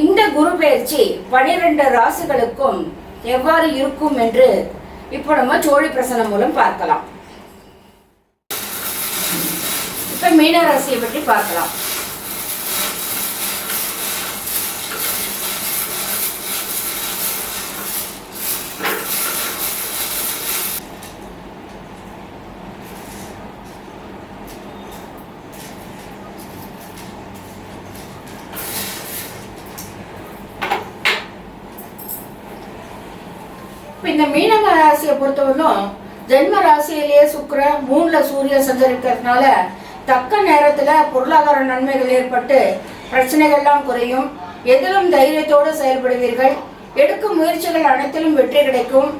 இந்த குரு பயிற்சி பனிரெண்டு ராசிகளுக்கும் எவ்வாறு இருக்கும் என்று இப்போ நம்ம சோழி பிரசனம் மூலம் பார்க்கலாம். இப்ப மீனராசியை பற்றி பார்க்கலாம். இந்த மீனவ ராசியை பொறுத்தவரைக்கும் ஜென்ம ராசியிலேயே சுக்கிர மூணுல சூரியன் சஞ்சரிக்கிறதுனால தக்க நேரத்துல பொருளாதார நன்மைகள் ஏற்பட்டு பிரச்சனைகள்லாம் குறையும். எதிலும் தைரியத்தோடு செயல்படுவீர்கள். எடுக்கும் முயற்சிகள் அனைத்திலும் வெற்றி கிடைக்கும்.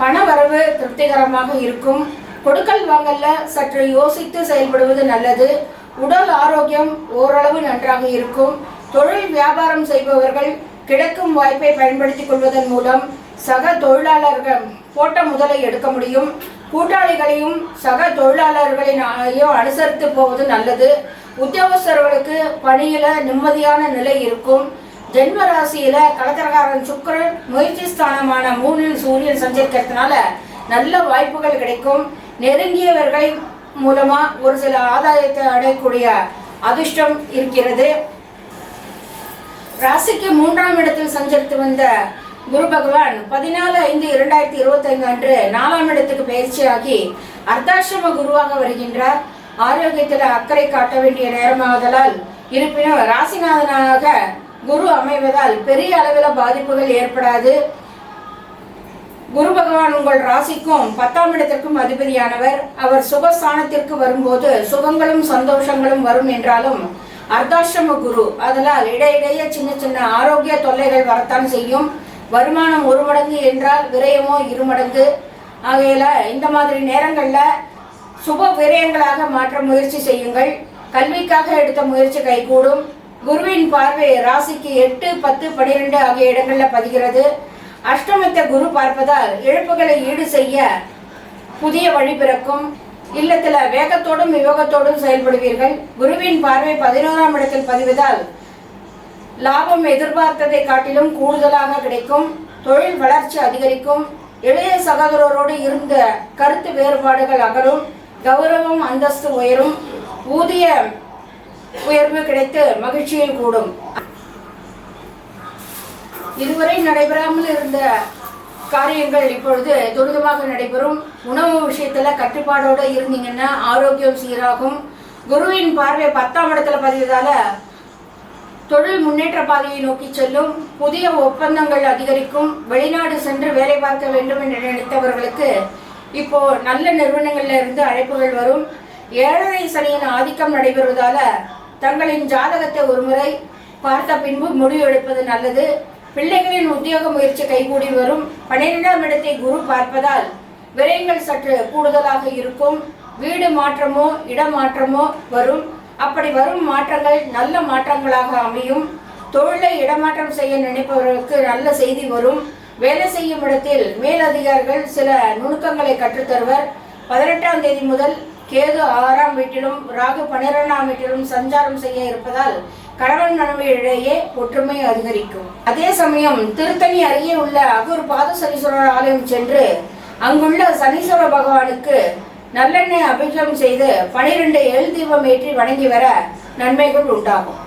பண வரவு திருப்திகரமாக இருக்கும். கொடுக்கல் வாங்கல்ல சற்று யோசித்து செயல்படுவது நல்லது. உடல் ஆரோக்கியம் ஓரளவு நன்றாக இருக்கும். தொழில் வியாபாரம் செய்பவர்கள் கிடைக்கும் வாய்ப்பை பயன்படுத்திக் கொள்வதன் மூலம் சக தொழிலாளர்கள் போட்ட முதலை எடுக்க முடியும். கூட்டாளிகளையும் சக தொழிலாளர்களையும் அனுசரித்து போவது நல்லது. உத்தியோகஸ்தர்களுக்கு பணியில நிம்மதியான நிலை இருக்கும். ஜென்ம ராசியில கலக்கரகாரன் சுக்கரன் முயற்சி ஸ்தானமான மூணில் சூரியன் சஞ்சரிக்கிறதுனால நல்ல வாய்ப்புகள் கிடைக்கும். நெருங்கியவர்கள் மூலமா ஒரு சில ஆதாயத்தை அடையக்கூடிய அதிர்ஷ்டம் இருக்கிறது. ராசிக்கு மூன்றாம் இடத்தில் சஞ்சரித்து வந்த குரு பகவான் பதினாலு ஐந்து இரண்டாயிரத்தி இருபத்தி ஐந்து அன்று நாலாம் இடத்துக்கு பயிற்சியாகி அர்த்தாசிரம குருவாக வருகின்றார். ஆரோக்கியத்தில் அக்கறை காட்ட வேண்டிய நேரமாவதால் இருப்பினும் ராசிநாதனாக குரு அமைவதால் பெரிய அளவில் பாதிப்புகள் ஏற்படாது. குரு பகவான் உங்கள் ராசிக்கும் பத்தாம் இடத்திற்கும் அதிபதியானவர். அவர் சுகஸ்தானத்திற்கு வரும்போது சுகங்களும் சந்தோஷங்களும் வரும் என்றாலும் அர்த்தாசிரம குரு அதனால் இடையிடையே சின்ன சின்ன ஆரோக்கிய தொல்லைகள் வரத்தான் செய்யும். வருமானம் ஒரு மடங்கு என்றால் விரயமோ இரு மடங்கு. ஆகையில இந்த மாதிரி நேரங்களில் சுப விரயங்களாக மாற்ற முயற்சி செய்யுங்கள். கல்விக்காக எடுத்த முயற்சி கைகூடும். குருவின் பார்வை ராசிக்கு எட்டு பத்து பனிரெண்டு ஆகிய இடங்களில் பதிகிறது. அஷ்டமத்தை குரு பார்ப்பதால் இழப்புகளை ஈடு செய்ய புதிய வழி பிறக்கும். இல்லத்தில் வேகத்தோடும் விவேகத்தோடும் செயல்படுவீர்கள். குருவின் பார்வை பதினோராம் இடத்தில் பதிவதால் லாபம் எதிர்பார்த்ததை காட்டிலும் கூடுதலாக கிடைக்கும். தொழில் வளர்ச்சி அதிகரிக்கும். இளைய சகோதரரோடு இருந்த கருத்து வேறுபாடுகள் அகலும். கௌரவம் அந்தஸ்து உயரும். ஊதிய உயர்வு கிடைத்து மகிழ்ச்சியில் கூடும். இதுவரை நடைபெறாமல் இருந்த காரியங்கள் இப்பொழுது துரிதமாக நடைபெறும். உணவு விஷயத்துல கட்டுப்பாடோட இருந்தீங்கன்னா ஆரோக்கியம் சீராகும். குருவின் பார்வை பத்தாம் இடத்துல பதிவதால தொழில் முன்னேற்ற பாதையை நோக்கி செல்லும் புதிய ஒப்பந்தங்கள் அதிகரிக்கும் வெளிநாடு சென்று வேலை பார்க்க வேண்டும் என்று நினைத்தவர்களுக்கு இப்போ நல்ல நிறுவனங்கள்ல இருந்து அழைப்புகள் வரும். ஏழரை சனியின் ஆதிக்கம் நடைபெறுவதால தங்களின் ஜாதகத்தை ஒருமுறை பார்த்த பின்பு முடிவு எடுப்பது நல்லது. பிள்ளைகளின் உத்தியோக முயற்சி கைகூடி வரும். பன்னிரெண்டாம் இடத்தை குரு பார்ப்பதால் விரயங்கள் சற்று கூடுதலாக இருக்கும். வீடு மாற்றமோ இடமாற்றமோ வரும். அப்படி வரும் மாற்றங்கள் நல்ல மாற்றங்களாக அமையும். தொழிலை இடமாற்றம் செய்ய நினைப்பவர்களுக்கு நல்ல செய்தி வரும். வேலை செய்யும் இடத்தில் மேலதிகாரிகள் சில நுணுக்கங்களை கற்றுத்தருவர். பதினெட்டாம் தேதி முதல் கேது ஆறாம் வீட்டிலும் ராகு பன்னிரெண்டாம் வீட்டிலும் சஞ்சாரம் செய்ய இருப்பதால் கணவன் மனைவியிடையே ஒற்றுமை அதிகரிக்கும். அதே சமயம் திருத்தணி அருகே உள்ள அகூர் பாதசனீஸ்வரர் ஆலயம் சென்று அங்குள்ள சனீஸ்வர பகவானுக்கு நல்லெண்ணெய் அபிஷேகம் செய்து பனிரெண்டு எழுதீபம் ஏற்றி வணங்கி வர நன்மைகள் உண்டாகும்.